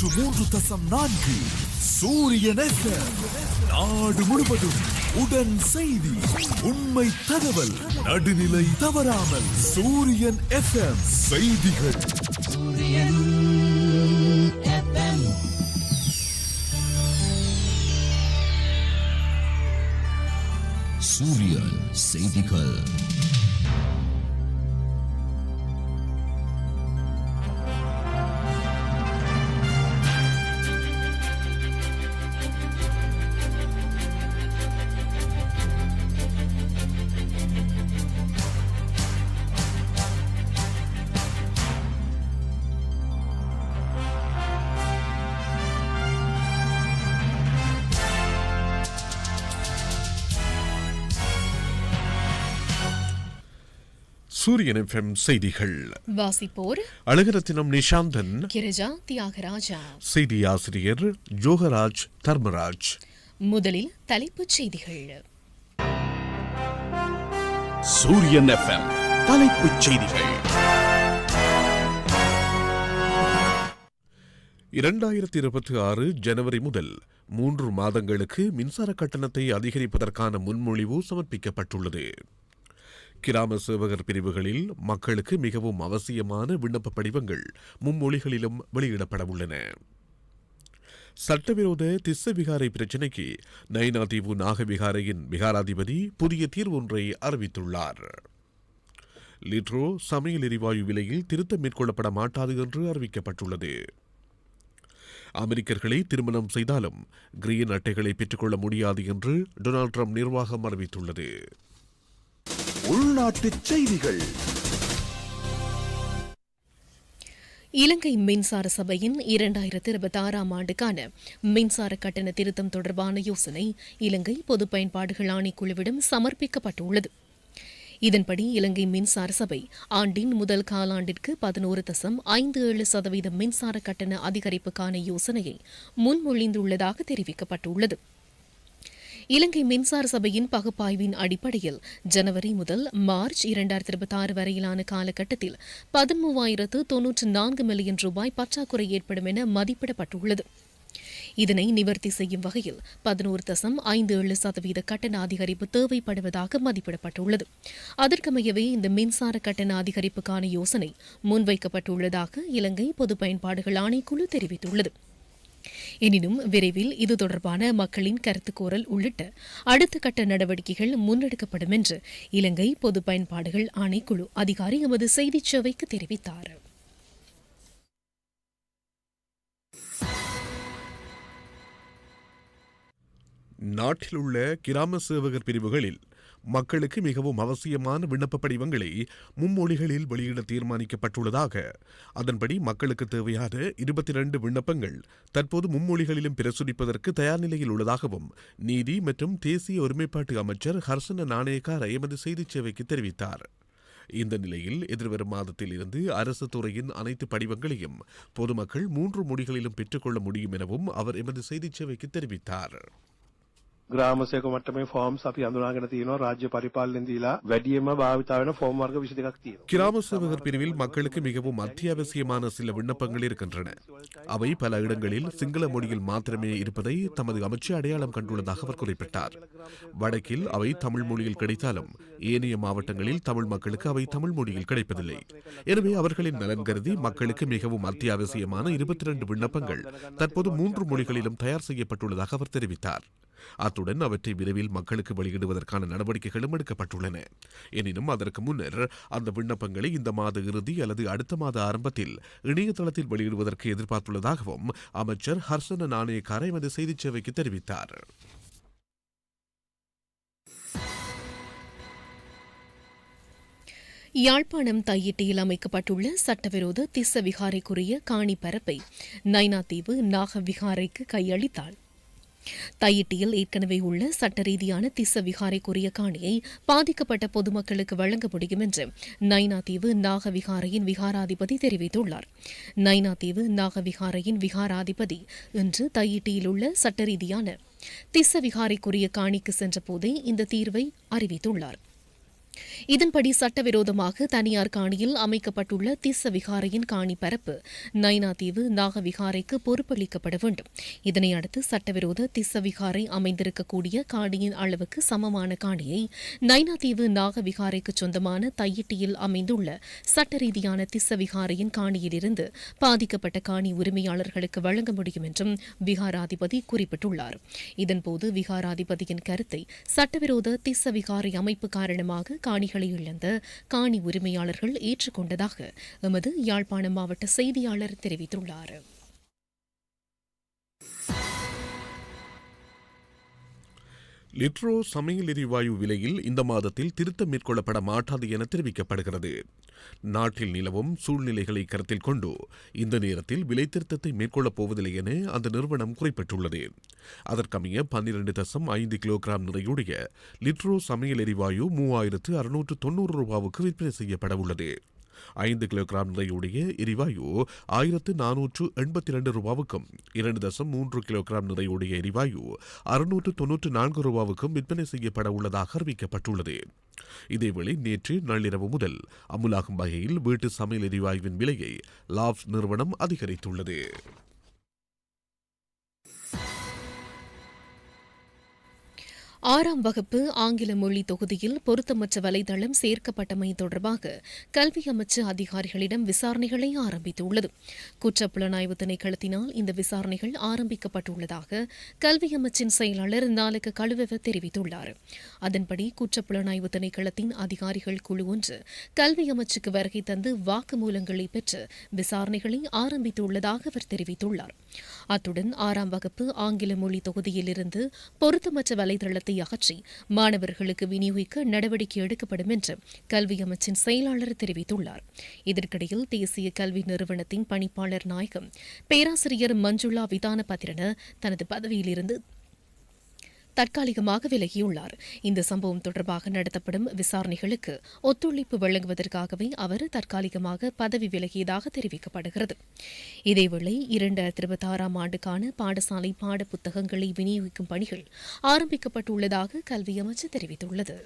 நூற்று மூன்று தசம் நான்கு சூரியன். நாடு முழுவதும் உடன் செய்தி உண்மை தகவல் நடுநிலை தவறாமல் சூரியன் எஃப்எம் செய்திகள். சூரியன் செய்திகள். சூரியன் எஃப்எம் செய்திகள். வாசிப்போர் அழகரத்தினம் நிஷாந்தன். கிரிஜா தியாகராஜா. செய்தி ஆசிரியர் ஜோகராஜ் தர்மராஜ். முதலில் தலைப்புச் செய்திகள். சூரியன் எஃப்எம் தலைப்புச் செய்திகள். இரண்டாயிரத்தி இருபத்தி ஆறு ஜனவரி முதல் மூன்று மாதங்களுக்கு மின்சார கட்டணத்தை அதிகரிப்பதற்கான முன்மொழிவு சமர்ப்பிக்கப்பட்டுள்ளது. கிராம சேவகர் பிரிவுகளில் மக்களுக்கு மிகவும் அவசியமான விண்ணப்ப படிவங்கள் மும்மொழிகளிலும் வெளியிடப்பட உள்ளன சட்டவிரோத திஸ்ஸ விகாரை பிரச்சினைக்கு நயினாதீவு நாகவிகாரையின் விகாராதிபதி புதிய தீர்வு ஒன்றை அறிவித்துள்ளார். லிட்ரோ சமையல் எரிவாயு விலையில் திருத்தம் மேற்கொள்ளப்பட மாட்டாது என்று அறிவிக்கப்பட்டுள்ளது. அமெரிக்கர்களை திருமணம் செய்தாலும் கிரீன் அட்டைகளை பெற்றுக்கொள்ள முடியாது என்று டொனால்ட் ட்ரம்ப் நிர்வாகம் அறிவித்துள்ளது. உள்நாட்டு செய்திகள். இலங்கை மின்சார சபையின் இரண்டாயிரத்தி இருபத்தி ஆறாம் ஆண்டுக்கான மின்சார கட்டண திருத்தம் தொடர்பான யோசனை இலங்கை பொது பயன்பாடுகள் ஆணைக்குழுவிடம் சமர்ப்பிக்கப்பட்டுள்ளது. இதன்படி இலங்கை மின்சார சபை ஆண்டின் முதல் காலாண்டிற்கு பதினோரு தசம் ஐந்து ஏழு சதவீத மின்சார கட்டண அதிகரிப்புக்கான யோசனையை முன்மொழிந்துள்ளதாக தெரிவிக்கப்பட்டுள்ளது. இலங்கை மின்சார சபையின் பகுப்பாய்வின் அடிப்படையில் ஜனவரி முதல் மார்ச் இரண்டாயிரத்தி இருபத்தி ஆறு வரையிலான காலகட்டத்தில் பதிமூவாயிரத்து தொன்னூற்று நான்கு மில்லியன் ரூபாய் பற்றாக்குறை ஏற்படும் என மதிப்பிடப்பட்டுள்ளது. இதனை நிவர்த்தி செய்யும் வகையில் பதினோரு தசம் ஐந்து ஏழு சதவீத கட்டண அதிகரிப்பு தேவைப்படுவதாக மதிப்பிடப்பட்டுள்ளது. அதற்கமையவே இந்த மின்சார கட்டண அதிகரிப்புக்கான யோசனை முன்வைக்கப்பட்டுள்ளதாக இலங்கை பொது பயன்பாடுகள் ஆணைக்குழு தெரிவித்துள்ளது. எனினும் விரைவில் இது தொடர்பான மக்களின் கருத்துக்கோரல் உள்ளிட்ட அடுத்த கட்ட நடவடிக்கைகள் முன்னெடுக்கப்படும் என்று இலங்கை பொது பயன்பாடுகள் ஆணைக்குழு அதிகாரி எமது செய்திச் சேவைக்கு தெரிவித்தார். நாட்டில் உள்ள கிராம சேவகர் பிரிவுகளில் மக்களுக்கு மிகவும் அவசியமான விண்ணப்ப படிவங்களை மும்மொழிகளில் வெளியிட தீர்மானிக்கப்பட்டுள்ளதாக. அதன்படி மக்களுக்கு தேவையான இருபத்தி இரண்டு விண்ணப்பங்கள் தற்போது மும்மொழிகளிலும் பிரசுரிப்பதற்கு தயார் நிலையில் உள்ளதாகவும் நீதி மற்றும் தேசிய ஒருமைப்பாட்டு அமைச்சர் ஹர்சன நாணயக்கார் எமது செய்திச் சேவைக்கு தெரிவித்தார். இந்த நிலையில் எதிர்வரும் மாதத்தில் இருந்து அரசு துறையின் அனைத்து படிவங்களையும் பொதுமக்கள் மூன்று மொழிகளிலும் பெற்றுக்கொள்ள முடியும் எனவும் அவர் எமது செய்திச் சேவைக்கு தெரிவித்தார். ග්‍රාමසයක මට්ටමේ ෆෝම්ස් අපි අඳුනාගෙන තියෙනවා රාජ්‍ය පරිපාලනයෙන් දීලා වැඩියෙන්ම භාවිතා වෙන ෆෝම් වර්ග 22ක් තියෙනවා. கிராம சேவகர் பிரிவில் மக்களுக்கு மிகவும் அத்தியாவசியமான சில விண்ணப்பங்கள் இருக்கின்றன அவை பல இடங்களில் சிங்கள மொழியில் மாத்திரமே இருப்பதை தமது அமைச்சு அடையாளம் கண்டுள்ளதாக அவர் குறிப்பிட்டார் வடக்கில் அவை தமிழ் மொழியில் கிடைத்தாலும் ஏனைய மாவட்டங்களில் தமிழ் மக்களுக்கு அவை தமிழ் மொழியில் கிடைப்பதில்லை எனவே அவர்களின் நலன் கருதி மக்களுக்கு மிகவும் அத்தியாவசியமான இருபத்தி இரண்டு விண்ணப்பங்கள் தற்போது மூன்று மொழிகளிலும் தயார் செய்யப்பட்டுள்ளதாக அவர் தெரிவித்தார் அத்துடன் அவற்றை விரைவில் மக்களுக்கு வெளியிடுவதற்கான நடவடிக்கைகளும் எடுக்கப்பட்டுள்ளன. எனினும் அதற்கு முன்னர் அந்த விண்ணப்பங்களை இந்த மாத இறுதி அல்லது அடுத்த மாத ஆரம்பத்தில் இணையதளத்தில் வெளியிடுவதற்கு எதிர்பார்த்துள்ளதாகவும் அமைச்சர் ஹர்சன நாணயக்கார எமது செய்திச் சேவைக்கு தெரிவித்தார். யாழ்ப்பாணம் தையிட்டியில் அமைக்கப்பட்டுள்ள சட்டவிரோத திச விகாரைக்குரிய காணி பரப்பை நைனாதீவு நாக விகாரைக்கு கையளித்தாள். தையிட்டியில் ஏற்கனவே உள்ள சட்ட ரீதியான திச விகாரைக்குரிய காணியை பாதிக்கப்பட்ட பொதுமக்களுக்கு வழங்க முடியும் என்று நைனாதீவு நாகவிகாரையின் விகாராதிபதி தெரிவித்துள்ளார். நைனாதீவு நாகவிகாரையின் விகாராதிபதி இன்று தையிட்டியில் உள்ள சட்ட ரீதியான திச விகாரைக்குரிய காணிக்கு சென்றபோதே இந்த தீர்வை அறிவித்துள்ளார். இதன்படி சட்டவிரோதமாக தனியார் காணியில் அமைக்கப்பட்டுள்ள திஸ்ஸ விகாரையின் காணி பரப்பு நைனாதீவு நாகவிகாரைக்கு பொறுப்பளிக்கப்பட வேண்டும். இதனையடுத்து சட்டவிரோத திஸ்ஸ விகாரை அமைந்திருக்கக்கூடிய காணியின் அளவுக்கு சமமான காணியை நைனாதீவு நாகவிகாரைக்கு சொந்தமான தையிட்டியில் அமைந்துள்ள சட்ட ரீதியான திஸ்ஸ விகாரையின் காணியிலிருந்து பாதிக்கப்பட்ட காணி உரிமையாளர்களுக்கு வழங்க முடியும் என்றும் விகாராதிபதி குறிப்பிட்டுள்ளார். இதன்போது விகாராதிபதியின் கருத்தை சட்டவிரோத திஸ்ஸ விகாரை அமைப்பு காரணமாக காணிகளை இழந்த காணி உரிமையாளர்கள் ஏற்றுக்கொண்டதாக எமது யாழ்ப்பாணம் மாவட்ட செய்தியாளர் தெரிவித்துள்ளார். லிட்ரோ சமையல் எரிவாயு விலையில் இந்த மாதத்தில் திருத்தம் மேற்கொள்ளப்பட மாட்டாது என தெரிவிக்கப்படுகிறது. நாட்டில் நிலவும் சூழ்நிலைகளை கருத்தில் கொண்டு இந்த நேரத்தில் விலை திருத்தத்தை மேற்கொள்ளப் போவதில்லை என அந்த நிறுவனம் குறிப்பிட்டுள்ளது. அதற்கமைய பன்னிரண்டு தசம் ஐந்து கிலோகிராம் நிறையுடைய லிட்ரோ சமையல் எரிவாயு மூவாயிரத்து அறுநூற்று தொன்னூறு ரூபாவுக்கு விற்பனை செய்யப்பட உள்ளது. ஐந்து கிலோகிராம் நிறையுடைய எரிவாயு ஆயிரத்து நானூற்று எண்பத்தி இரண்டு ரூபாவுக்கும் இரண்டு தசம் மூன்று கிலோகிராம் நிறையுடைய எரிவாயு அறுநூற்று தொன்னூற்று நான்கு ரூபாவுக்கும் விற்பனை செய்யப்பட உள்ளதாக அறிவிக்கப்பட்டுள்ளது. இதேவேளை நேற்று நள்ளிரவு முதல் அமுலாகும் வகையில் வீட்டு சமையல் எரிவாயுவின் விலையை லாப்ஸ் நிறுவனம் அதிகரித்துள்ளது. ஆறாம் வகுப்பு ஆங்கில மொழி தொகுதியில் பொருத்தமற்ற வலைதளம் சேர்க்கப்பட்டமை தொடர்பாக கல்வி அமைச்சு அதிகாரிகளிடம் விசாரணைகளை ஆரம்பித்துள்ளது. குற்றப்புலனாய்வு திணைக்களத்தினால் இந்த விசாரணைகள் ஆரம்பிக்கப்பட்டுள்ளதாக கல்வி அமைச்சின் செயலாளர் நாளுக்கு கழுவவ தெரிவித்துள்ளார். அதன்படி குற்றப்புலனாய்வு திணைக்களத்தின் அதிகாரிகள் குழு ஒன்று கல்வி அமைச்சுக்கு வருகை தந்து வாக்குமூலங்களை பெற்று விசாரணைகளை ஆரம்பித்துள்ளதாக அவர் தெரிவித்துள்ளார். அத்துடன் ஆறாம் வகுப்பு ஆங்கில மொழி தொகுதியிலிருந்து பொருத்தமற்ற வலைதளத்தை அகற்றி மாணவர்களுக்கு விநியோகிக்க நடவடிக்கை எடுக்கப்படும் என்று கல்வி அமைச்சின் செயலாளர் தெரிவித்துள்ளார். இதற்கிடையில் தேசிய கல்வி நிறுவனத்தின் பணிப்பாளர் நாயகம் பேராசிரியர் மஞ்சுளா விதான பத்திரன தனது பதவியிலிருந்து தற்காலிகமாக விலகியுள்ளார். இந்த சம்பவம் தொடர்பாக நடத்தப்படும் விசாரணைகளுக்கு ஒத்துழைப்பு வழங்குவதற்காகவே அவர் தற்காலிகமாக பதவி விலகியதாக தெரிவிக்கப்படுகிறது. இதேவேளை இரண்டாயிரத்தி இருபத்தி ஆறாம் ஆண்டுக்கான பாடசாலை பாட புத்தகங்களை விநியோகிக்கும் பணிகள் ஆரம்பிக்கப்பட்டுள்ளதாக கல்வி அமைச்சு தெரிவித்துள்ளது.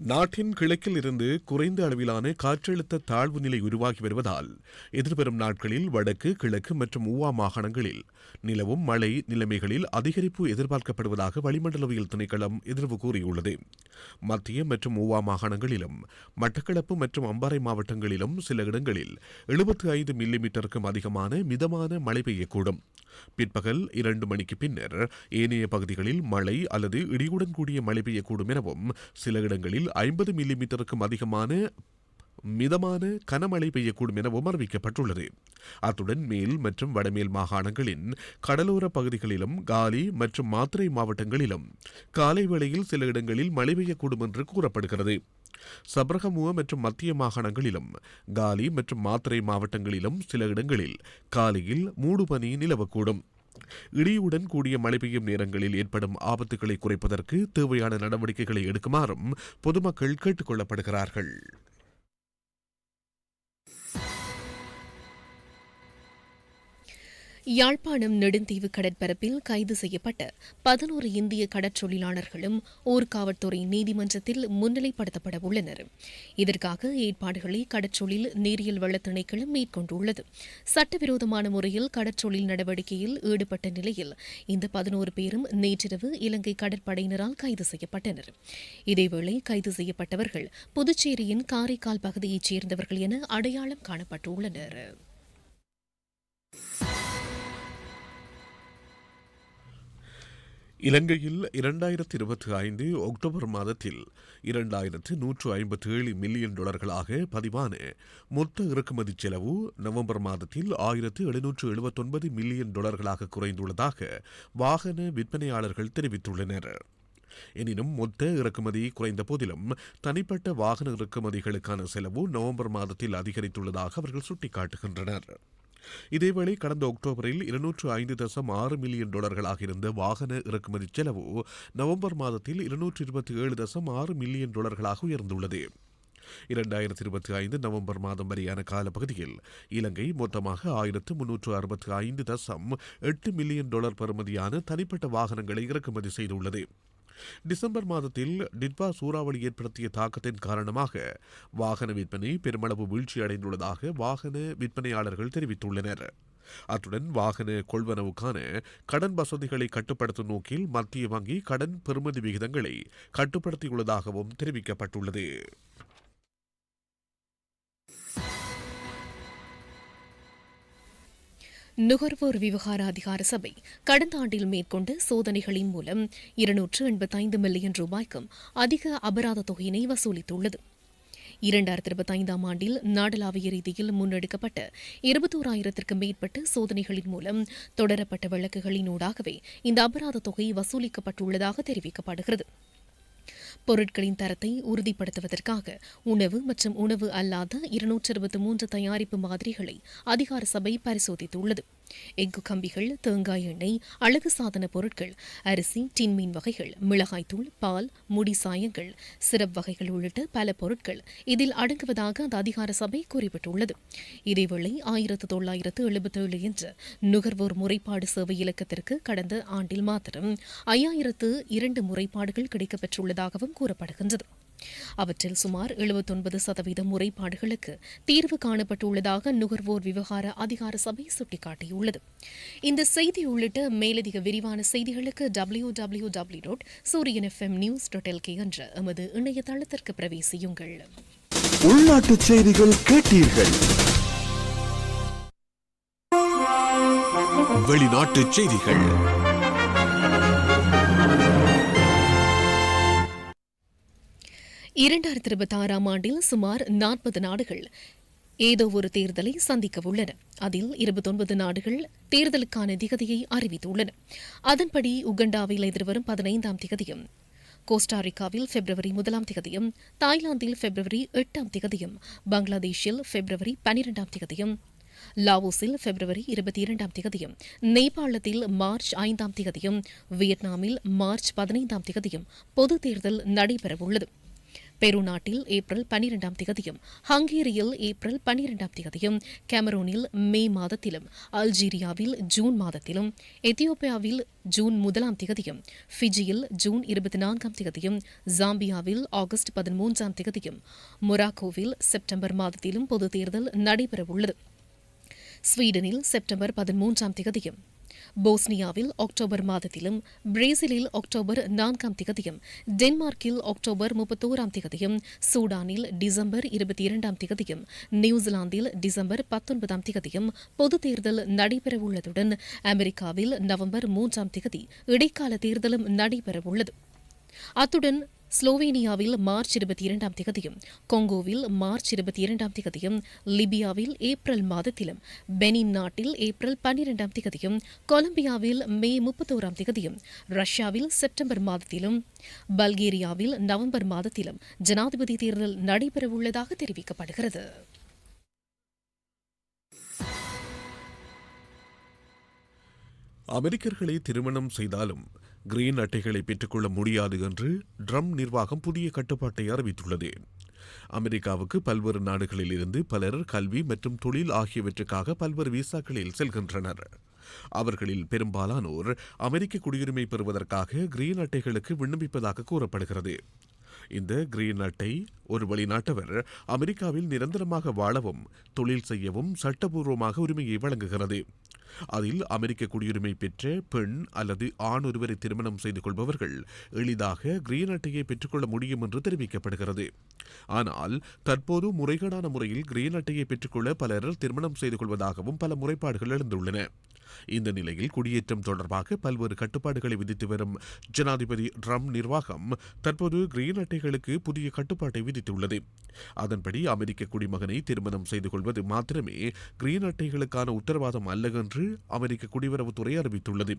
நாட்டின் கிழக்கில் இருந்து குறைந்த அளவிலான காற்றழுத்த தாழ்வு நிலை உருவாகி வருவதால் எதிர்வரும் நாட்களில் வடக்கு கிழக்கு மற்றும் ஊவா மாகாணங்களில் நிலவும் மழை நிலைமைகளில் அதிகரிப்பு எதிர்பார்க்கப்படுவதாக வளிமண்டலவியல் திணைக்களம் எதிர்வு கூறியுள்ளது. மத்திய மற்றும் ஊவா மாகாணங்களிலும் மட்டக்களப்பு மற்றும் அம்பாறை மாவட்டங்களிலும் சில இடங்களில் எழுபத்தி ஐந்து மில்லிமீட்டருக்கும் அதிகமான மிதமான மழை பெய்யக்கூடும். பிற்பகல் இரண்டு மணிக்கு பின்னர் ஏனைய பகுதிகளில் மழை அல்லது இடியுடன் கூடிய மழை பெய்யக்கூடும் எனவும் சில இடங்களில் ஐம்பது மில்லிமீட்டருக்கும் அதிகமான மிதமான கனமழை பெய்யக்கூடும் எனவும் அறிவிக்கப்பட்டுள்ளது அத்துடன் மேல் மற்றும் வடமேல் மாகாணங்களின் கடலோர பகுதிகளிலும் காலி மற்றும் மாத்திரை மாவட்டங்களிலும் காலை வேளையில் சில இடங்களில் மழை பெய்யக்கூடும் என்று கூறப்படுகிறது. சபரகமுவ மற்றும் மத்திய மாகாணங்களிலும் காலி மற்றும் மாத்திரை மாவட்டங்களிலும் சில இடங்களில் காலையில் மூடுபனி நிலவக்கூடும். இடியுடன் கூடிய மழை பெய்யும் நேரங்களில் ஏற்படும் ஆபத்துகளை குறைப்பதற்கு தேவையான நடவடிக்கைகளை எடுக்குமாறும் பொதுமக்கள் கேட்டுக் கொள்ளப்படுகிறார்கள் யாழ்ப்பாணம் நெடுந்தீவு கடற்பரப்பில் கைது செய்யப்பட்ட பதினோரு இந்திய கடற்றொழிலாளர்களும் ஊர்காவல்துறை நீதிமன்றத்தில் முன்னிலைப்படுத்தப்பட உள்ளனர். இதற்காக ஏற்பாடுகளை கடற்றொழில் நீரியல் வள திணைக்களம் மேற்கொண்டுள்ளது. சட்டவிரோதமான முறையில் கடற்றொழில் நடவடிக்கையில் ஈடுபட்ட நிலையில் இந்த பதினோரு பேரும் நேற்றிரவு இலங்கை கடற்படையினரால் கைது செய்யப்பட்டனர். இதேவேளை கைது செய்யப்பட்டவர்கள் புதுச்சேரியின் காரைக்கால் பகுதியைச் சேர்ந்தவர்கள் என அடையாளம் காணப்பட்டுள்ளனர். இலங்கையில் இரண்டாயிரத்தி இருபத்தி ஐந்து அக்டோபர் மாதத்தில் இரண்டாயிரத்து நூற்று ஐம்பத்தி ஏழு மில்லியன் டாலர்களாக பதிவான மொத்த இறக்குமதி செலவு நவம்பர் மாதத்தில் ஆயிரத்து எழுநூற்று எழுபத்தொன்பது மில்லியன் டாலர்களாக குறைந்துள்ளதாக வாகன விற்பனையாளர்கள் தெரிவித்துள்ளனர். எனினும் மொத்த இறக்குமதி குறைந்த போதிலும் தனிப்பட்ட வாகன இறக்குமதிகளுக்கான செலவு நவம்பர் மாதத்தில் அதிகரித்துள்ளதாக அவர்கள் சுட்டிக்காட்டுகின்றனர். இதேவேளை கடந்த அக்டோபரில் இருநூற்று ஐந்து தசம் ஆறு மில்லியன் டாலர்களாக இருந்த வாகன இறக்குமதி செலவு நவம்பர் மாதத்தில் இருநூற்று இருபத்தி ஏழு தசம் ஆறு மில்லியன் டாலர்களாக உயர்ந்துள்ளது. இரண்டாயிரத்தி இருபத்தி ஐந்து நவம்பர் மாதம் வரையான காலப்பகுதியில் இலங்கை மொத்தமாக ஆயிரத்து முன்னூற்று அறுபத்தி ஐந்து தசம் எட்டு மில்லியன் டாலர் பெறுமதியான தனிப்பட்ட வாகனங்களை இறக்குமதி செய்துள்ளது. டிசம்பர் மாதத்தில் டிட்வா சூறாவளி ஏற்படுத்திய தாக்கத்தின் காரணமாக வாகன விற்பனை பெருமளவு வீழ்ச்சியடைந்துள்ளதாக வாகன விற்பனையாளர்கள் தெரிவித்துள்ளனர். அத்துடன் வாகன கொள்வனவுக்கான கடன் வசதிகளை கட்டுப்படுத்தும் நோக்கில் மத்திய வங்கி கடன் பெறுமதி விகிதங்களை கட்டுப்படுத்தியுள்ளதாகவும் தெரிவிக்கப்பட்டுள்ளது. நுகர்வோர் விவகார அதிகார சபை கடந்த ஆண்டில் மேற்கொண்ட சோதனைகளின் மூலம் இருநூற்று எண்பத்தைந்து மில்லியன் ரூபாய்க்கும் அதிக அபராத தொகையினை வசூலித்துள்ளது. இரண்டாயிரத்தி இருபத்தி ஐந்தாம் ஆண்டில் நாடளாவிய ரீதியில் முன்னெடுக்கப்பட்ட இருபத்தோராயிரத்திற்கும் மேற்பட்ட சோதனைகளின் மூலம் தொடரப்பட்ட வழக்குகளினூடாகவே இந்த அபராத தொகை வசூலிக்கப்பட்டுள்ளதாக தெரிவிக்கப்படுகிறது. பொருட்களின் தரத்தை உறுதிப்படுத்துவதற்காக உணவு மற்றும் உணவு அல்லாத இருநூற்று அறுபத்தி மூன்று தயாரிப்பு மாதிரிகளை அதிகார சபை பரிசோதித்துள்ளது. எஃகு கம்பிகள் தேங்காய் எண்ணெய் அழகு சாதன பொருட்கள் அரிசி டின்மீன் வகைகள் மிளகாய்த்தூள் பால் முடி சாயங்கள் சிரப் வகைகள் உள்ளிட்ட பல பொருட்கள் இதில் அடங்குவதாக அந்த அதிகார சபை குறிப்பிட்டுள்ளது. இதேவேளை ஆயிரத்து தொள்ளாயிரத்து எழுபத்தேழு என்ற நுகர்வோர் முறைப்பாடு சேவை இலக்கத்திற்கு கடந்த ஆண்டில் மாத்திரம் ஐயாயிரத்து இரண்டு முறைப்பாடுகள் கிடைக்கப்பெற்றுள்ளதாகவும் கூறப்படுகின்றது. அவற்றில் சுமார் எழுபத்தொன்பது சதவீத முறைப்பாடுகளுக்கு தீர்வு காணப்பட்டுள்ளதாக நுகர்வோர் விவகார அதிகார சபை சுட்டிக்காட்டியுள்ளது. இந்த செய்தி உள்ளிட்ட மேலதிக விரிவான செய்திகளுக்கு W W W dot Sooriyan FM news dot LK என்ற எமது இணையதளத்திற்கு பிரவேசியுங்கள். உள்நாட்டு செய்திகள் கேட்டீர்கள். வெளிநாட்டு செய்திகள். இரண்டாயிரத்தி இருபத்தி ஆறாம் ஆண்டில் சுமார் நாற்பது நாடுகள் ஏதோ ஒரு தேர்தலை சந்திக்க உள்ளன. அதில் இருபத்தொன்பது நாடுகள் தேர்தலுக்கான திகதியை அறிவித்துள்ளன. அதன்படி உகண்டாவில் எதிர்வரும் பதினைந்தாம் திகதியும் கோஸ்டாரிக்காவில் பிப்ரவரி முதலாம் திகதியும் தாய்லாந்தில் பிப்ரவரி எட்டாம் திகதியும் பங்களாதேஷில் பிப்ரவரி பனிரெண்டாம் திகதியும் லாவோஸில் பிப்ரவரி இருபத்தி இரண்டாம் திகதியும் நேபாளத்தில் மார்ச் ஐந்தாம் திகதியும் வியட்நாமில் மார்ச் பதினைந்தாம் திகதியும் பொது தேர்தல் நடைபெறவுள்ளது. பெரு நாட்டில் ஏப்ரல் பனிரெண்டாம் தேதியும் ஹங்கேரியில் ஏப்ரல் பனிரெண்டாம் தேதியும் கேமரூனில் மே மாதத்திலும் அல்ஜீரியாவில் ஜூன் மாதத்திலும் எத்தியோப்பியாவில் ஜூன் முதலாம் தேதியும் ஃபிஜியில் ஜூன் இருபத்தி நான்காம் தேதியும் ஜாம்பியாவில் ஆகஸ்ட் பதிமூன்றாம் தேதியும் மொராக்கோவில் செப்டம்பர் மாதத்திலும் பொது தேர்தல் நடைபெறவுள்ளது. ஸ்வீடனில் செப்டம்பர் பதிமூன்றாம் தேதியும் போஸ்னியாவில் அக்டோபர் மாதத்திலும் பிரேசிலில் அக்டோபர் நான்காம் திகதியும் டென்மார்க்கில் அக்டோபர் முப்பத்தோராம் திகதியும் சூடானில் டிசம்பர் இருபத்தி இரண்டாம் திகதியும் நியூசிலாந்தில் டிசம்பர் பத்தொன்பதாம் திகதியும் பொது தேர்தல் நடைபெறவுள்ளதுடன் அமெரிக்காவில் நவம்பர் மூன்றாம் திகதி இடைக்கால தேர்தலும் நடைபெறவுள்ளது. அத்துடன் ஸ்லோவேனியாவில் மார்ச் இருபத்தி இரண்டாம் திகதியும் கொங்கோவில் மார்ச் இருபத்தி இரண்டாம் திகதியும் லிபியாவில் ஏப்ரல் மாதத்திலும் பெனின் நாட்டில் ஏப்ரல் பன்னிரெண்டாம் திகதியும் கொலம்பியாவில் மே முப்பத்தோராம் திகதியும் ரஷ்யாவில் செப்டம்பர் மாதத்திலும் பல்கேரியாவில் நவம்பர் மாதத்திலும் ஜனாதிபதி தேர்தல் நடைபெறவுள்ளதாக தெரிவிக்கப்படுகிறது. அமெரிக்கர்களை திருமணம் செய்தாலும் கிரீன் அட்டைகளை பெற்றுக்கொள்ள முடியாது என்று ட்ரம் நிர்வாகம் புதிய கட்டுப்பாட்டை அறிவித்துள்ளது. அமெரிக்காவுக்கு பல்வேறு நாடுகளில் இருந்து பலர் கல்வி மற்றும் தொழில் ஆகியவற்றுக்காக பல்வேறு விசாக்களில் செல்கின்றனர். அவர்களில் பெரும்பாலானோர் அமெரிக்க குடியுரிமை பெறுவதற்காக கிரீன் அட்டைகளுக்கு விண்ணப்பிப்பதாக கூறப்படுகிறது. இந்த கிரீன் அட்டை ஒரு வெளிநாட்டவர் அமெரிக்காவில் நிரந்தரமாக வாழவும் தொழில் செய்யவும் சட்டபூர்வமாக உரிமையை வழங்குகிறது. அதில் அமெரிக்க குடியுரிமை பெற்ற பெண் அல்லது ஆண் ஒருவரை திருமணம் செய்து கொள்பவர்கள் எளிதாக கிரீன் அட்டையை பெற்றுக்கொள்ள முடியும் என்று தெரிவிக்கப்படுகிறது. ஆனால் தற்போது முறைகேடான முறையில் கிரீன் அட்டையை பெற்றுக்கொள்ள பலர் திருமணம் செய்து கொள்வதாகவும் பல முறைப்பாடுகள் எழுந்துள்ளன. இந்த நிலையில் குடியேற்றம் தொடர்பாக பல்வேறு கட்டுப்பாடுகளை விதித்து வரும் ஜனாதிபதி ட்ரம்ப் நிர்வாகம் தற்போது கிரீன் அட்டைகளுக்கு புதிய கட்டுப்பாட்டை விதித்துள்ளது. அதன்படி அமெரிக்க குடிமகனை திருமணம் செய்து கொள்வது மாத்திரமே கிரீன் அட்டைகளுக்கான உத்தரவாதம் அல்ல என்று அமெரிக்க குடிவரவுத்துறை அறிவித்துள்ளது.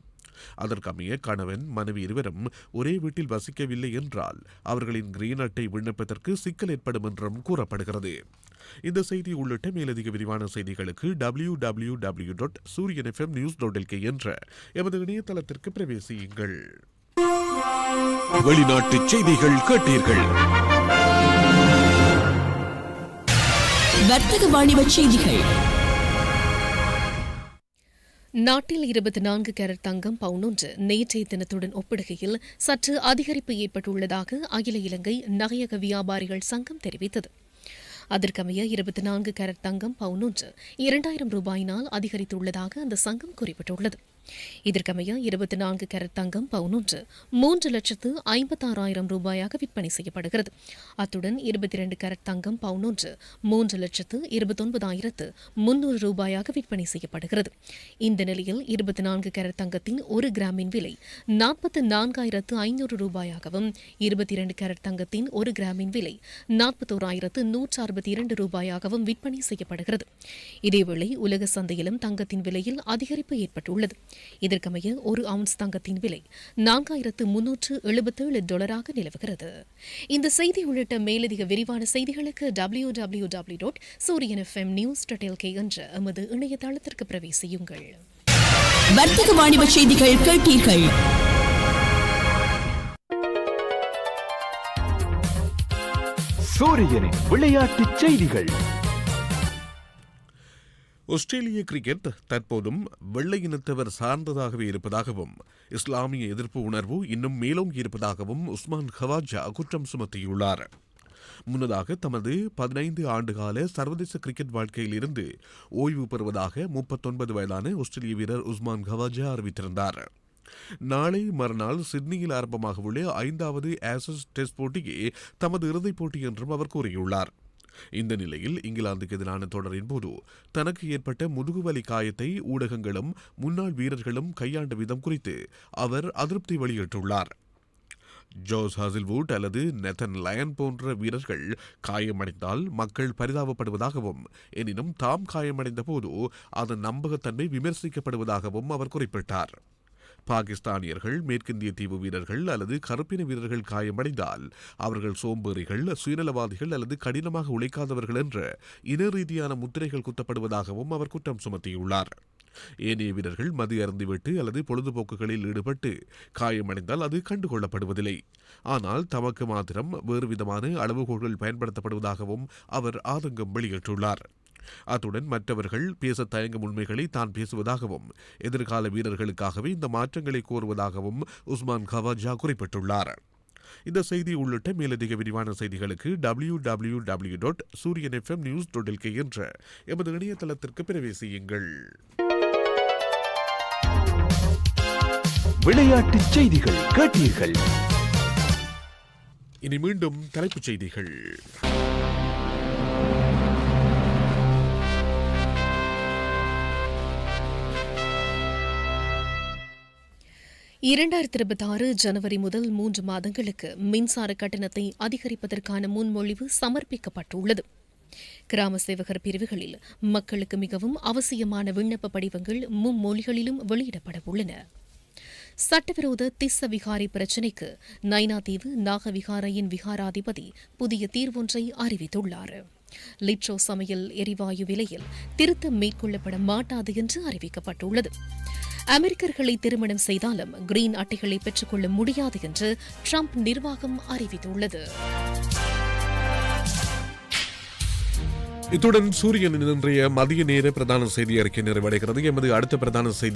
அதற்கமைய கணவன் மனைவி இருவரும் ஒரே வீட்டில் வசிக்கவில்லை என்றால் அவர்களின் கிரீன் அட்டை விண்ணப்பத்திற்கு சிக்கல் ஏற்படும் என்றும் கூறப்படுகிறது. இந்த செய்தி உள்ளிட்ட மேலதிக விரிவான செய்திகளுக்கு W W W dot Sooriyan FM news dot LK என்ற எமது இணையதளத்திற்கு பிரவேசியுங்கள். வெளிநாட்டு செய்திகள் கேட்டீர்கள். வர்த்தக வாணிப செய்திகள். நாட்டில் இருபத்தி நான்கு கேரட் தங்கம் பவுன் ஒன்று நேற்றைய தினத்துடன் ஒப்பிடுகையில் சற்று அதிகரிப்பு ஏற்பட்டுள்ளதாக அகில இலங்கை நகையக வியாபாரிகள் சங்கம் தெரிவித்தது. அதற்கமைய இருபத்தி நான்கு கேரட் தங்கம் பவுன் ஒன்று இரண்டாயிரம் ரூபாயினால் அதிகரித்துள்ளதாக அந்த சங்கம் குறிப்பிட்டுள்ளது. இதற்கமைய இருபத்தி நான்கு கேரட் தங்கம் பவுன் ஒன்று மூன்று லட்சத்து ஐம்பத்தாறாயிரம் ரூபாயாக விற்பனை செய்யப்படுகிறது. அத்துடன் இருபத்தி இரண்டு கேரட் தங்கம் பவுன் ஒன்று மூன்று லட்சத்து இருபத்தொன்பதாயிரத்து முன்னூறு ரூபாயாக விற்பனை செய்யப்படுகிறது. இந்த நிலையில் இருபத்தி நான்கு கேரட் தங்கத்தின் ஒரு கிராமின் விலை நாற்பத்து நான்காயிரத்து ஐநூறு ரூபாயாகவும் இருபத்தி இரண்டு கேரட் தங்கத்தின் ஒரு கிராமின் விலை நாற்பத்தோராயிரத்து நூற்று அறுபத்தி இரண்டு ரூபாயாகவும் விற்பனை செய்யப்படுகிறது. இதேவேளை உலக சந்தையிலும் தங்கத்தின் விலையில் அதிகரிப்பு ஏற்பட்டுள்ளது. இதற்கமைய ஒரு அவுன்ஸ் தங்கத்தின் விலை நான்காயிரத்து முன்னூற்று எழுபத்தேழு டாலராக நிலவுகிறது. இந்த செய்தி உள்ளிட்ட மேலதிக விரிவான செய்திகளுக்கு W W W dot Sooriyan FM news K என்ற எமது இணையதளத்திற்கு பிரவேசியுங்கள். வர்த்தக வாணிப செய்திகள் கேட்டீர்கள். சூரியனின் விளையாட்டுச் செய்திகள். ஆஸ்திரேலிய கிரிக்கெட் தற்போதும் வெள்ளை இனத்தவர் சார்ந்ததாகவே இருப்பதாகவும் இஸ்லாமிய எதிர்ப்பு உணர்வு இன்னும் மேலோங்கி இருப்பதாகவும் உஸ்மான் ஹவாஜா குற்றம் சுமத்தியுள்ளார். முன்னதாக தமது பதினைந்து ஆண்டுகால சர்வதேச கிரிக்கெட் வாழ்க்கையில் இருந்து ஓய்வு பெறுவதாக முப்பத்தொன்பது வயதான ஆஸ்திரேலிய வீரர் உஸ்மான் கவாஜா அறிவித்திருந்தார். நாளை மறுநாள் சிட்னியில் ஆரம்பமாக உள்ள ஐந்தாவது ஆசஸ் டெஸ்ட் போட்டியே தமது இறுதிப் போட்டி என்றும் அவர் கூறியுள்ளார். இந்த நிலையில் இங்கிலாந்துக்கு எதிரான தொடரின் போது தனக்கு ஏற்பட்ட முதுகுவலி காயத்தை ஊடகங்களும் முன்னாள் வீரர்களும் கையாண்ட விதம் குறித்து அவர் அதிருப்தி வெளியிட்டுள்ளார். ஜோஸ் ஹாசில்வுட் அல்லது நெத்தன் லயன் போன்ற வீரர்கள் காயமடைந்தால் மக்கள் பரிதாபப்படுவதாகவும் எனினும் தாம் காயமடைந்த போது அதன் நம்பகத்தன்மை விமர்சிக்கப்படுவதாகவும் அவர் குறிப்பிட்டார். பாகிஸ்தானியர்கள் மேற்கிந்திய தீவு வீரர்கள் அல்லது கருப்பின வீரர்கள் காயமடைந்தால் அவர்கள் சோம்பேறிகள் சுயநலவாதிகள் அல்லது கடினமாக உழைக்காதவர்கள் என்ற இன ரீதியான முத்திரைகள் குத்தப்படுவதாகவும் அவர் குற்றம் சுமத்தியுள்ளார். ஏனைய வீரர்கள் மது அருந்திவிட்டு அல்லது பொழுதுபோக்குகளில் ஈடுபட்டு காயமடைந்தால் அது கண்டுகொள்ளப்படுவதில்லை. ஆனால் தமக்கு மாத்திரம் வேறு விதமான அளவுகோல்கள் பயன்படுத்தப்படுவதாகவும் அவர் ஆதங்கம் வெளியிட்டுள்ளார். அத்துடன் மற்றவர்கள் பேச தயங்கும் உண்மைகளை தான் பேசுவதாகவும் எதிர்கால வீரர்களுக்காகவே இந்த மாற்றங்களை கோருவதாகவும் உஸ்மான் கவாஜா குறிப்பிட்டுள்ளார். இந்த செய்தி உள்ளிட்ட மேலதிக விரிவான செய்திகளுக்கு W W W dot Sooriyan FM news dot என்ற எமது இணையதளத்திற்கு பிரவேசியுங்கள். விளையாட்டுச் செய்திகள் கேட்டீர்கள். இனி மீண்டும் தலைப்புச் செய்திகள். இரண்டாயிரத்தி இருபத்தி ஆறு ஜனவரி முதல் மூன்று மாதங்களுக்கு மின்சார கட்டணத்தை அதிகரிப்பதற்கான முன்மொழிவு சமர்ப்பிக்கப்பட்டுள்ளது. கிராம சேவகர் பிரிவுகளில் மக்களுக்கு மிகவும் அவசியமான விண்ணப்ப படிவங்கள் மும்மொழிகளிலும் வெளியிடப்பட உள்ளன. சட்டவிரோத திஸ்ஸ விகாரி பிரச்சினைக்கு நைனாதீவு நாகவிகாரையின் விகாராதிபதி புதிய தீர்வொன்றை அறிவித்துள்ளார். லிட்ரோ சமையல் எரிவாயு விலையில் திருத்தம் மேற்கொள்ளப்பட மாட்டாது என்று அறிவிக்கப்பட்டுள்ளது. அமெரிக்கர்களை திருமணம் செய்தாலும் கிரீன் அட்டைகளை பெற்றுக்கொள்ள முடியாது என்று ட்ரம்ப் நிர்வாகம் அறிவித்துள்ளது. இத்துடன் சூரியனின் இன்றைய மதிய நேர பிரதான செய்தி அறிக்கை நிறைவடைகிறது. எமது அடுத்த பிரதான செய்தி